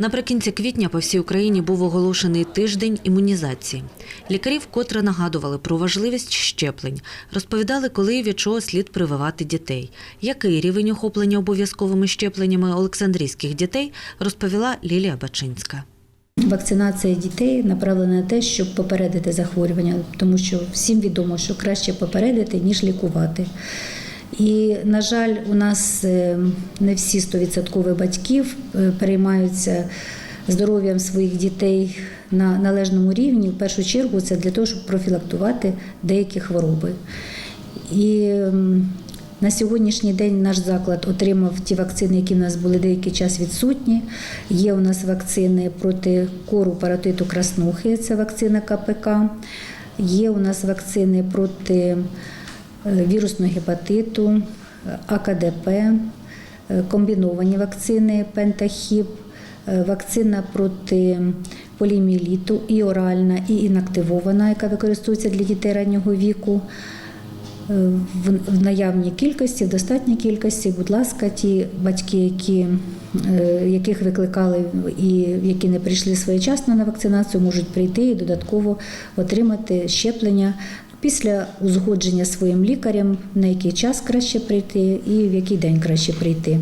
Наприкінці квітня по всій Україні був оголошений тиждень імунізації. Лікарі вкотре нагадували про важливість щеплень, розповідали, коли і від чого слід прививати дітей. Який рівень охоплення обов'язковими щепленнями олександрійських дітей, розповіла Лілія Бачинська. Вакцинація дітей направлена на те, щоб попередити захворювання, тому що всім відомо, що краще попередити, ніж лікувати. І, на жаль, у нас е, не всі 100% батьків е, переймаються здоров'ям своїх дітей на належному рівні. В першу чергу це для того, щоб профілактувати деякі хвороби. І на сьогоднішній день наш заклад отримав ті вакцини, які в нас були деякий час відсутні. Є у нас вакцини проти кору паротиту краснухи, це вакцина КПК. Є у нас вакцини проти вірусного гепатиту, е, АКДП, е, комбіновані вакцини Пентахіп, е, вакцина проти поліміліту і оральна, і інактивована, яка використовується для дітей раннього віку. Е, в- наявній кількості, в достатній кількості, будь ласка, ті батьки, які, е, яких викликали і які не прийшли своєчасно на вакцинацію, можуть прийти і додатково отримати щеплення після узгодження своїм лікарем, на який час краще прийти і в який день краще прийти.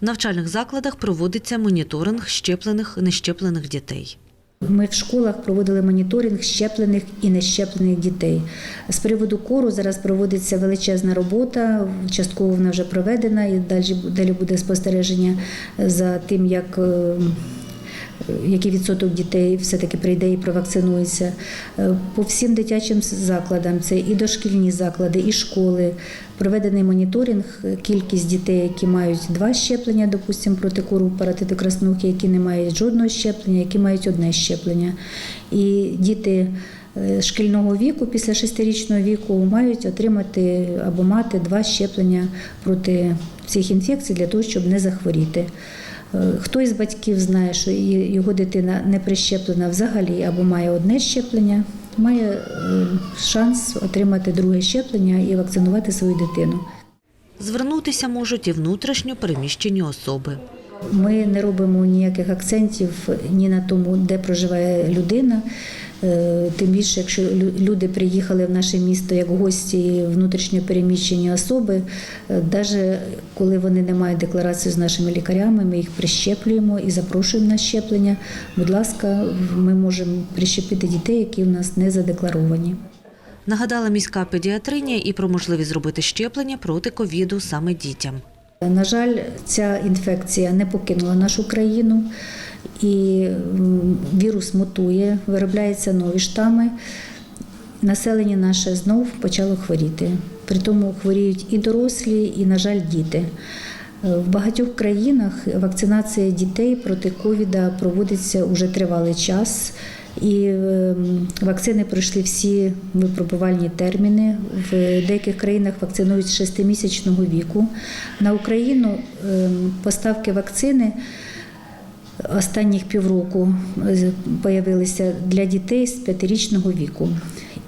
В навчальних закладах проводиться моніторинг щеплених нещеплених дітей. Ми в школах проводили моніторинг щеплених і нещеплених дітей. З приводу кору зараз проводиться величезна робота. Частково вона вже проведена, і далі, далі буде спостереження за тим, як. Е, Який відсоток дітей все-таки прийде і провакцинується Е, по всім дитячим закладам, це і дошкільні заклади, і школи. Проведений моніторинг. Кількість дітей, які мають два щеплення, допустимо, проти кору паратиту краснухи, які не мають жодного щеплення, які мають одне щеплення. І діти е, шкільного віку, після шестирічного віку, мають отримати або мати два щеплення проти цих інфекцій для того, щоб не захворіти. Е, Хто із батьків знає, що його дитина не прищеплена взагалі або має одне щеплення, має е, шанс отримати друге щеплення і вакцинувати свою дитину. Звернутися можуть і внутрішньо переміщені особи. Ми не робимо ніяких акцентів ні на тому, де проживає людина. Е, Тим більше, якщо люди приїхали в наше місто як гості внутрішньо переміщені особи, навіть коли вони не мають декларації з нашими лікарями, ми їх прищеплюємо і запрошуємо на щеплення. Будь ласка, ми можемо прищепити дітей, які в нас не задекларовані. Нагадала міська педіатриня і про можливість зробити щеплення проти ковіду саме дітям. На жаль, ця інфекція не покинула нашу країну, і вірус мутує, виробляються нові штами. Населення наше знов почало хворіти. Притому хворіють і дорослі, і, на жаль, діти. Е, В багатьох країнах вакцинація дітей проти ковіда проводиться уже тривалий час. І ем, вакцини пройшли всі випробувальні терміни. В деяких країнах вакцинують з 6-місячного віку. На Україну ем, поставки вакцини останніх півроку е, появилися для дітей з п'ятирічного віку.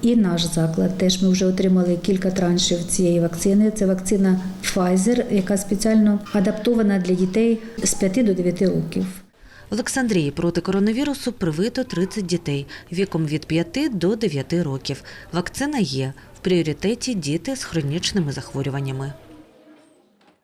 І наш заклад теж ми вже отримали кілька траншів цієї вакцини. Це вакцина Pfizer, яка спеціально адаптована для дітей з 5 до 9 років. Олександрії проти коронавірусу привито 30 дітей віком від 5 до 9 років. Вакцина є. В пріоритеті діти з хронічними захворюваннями.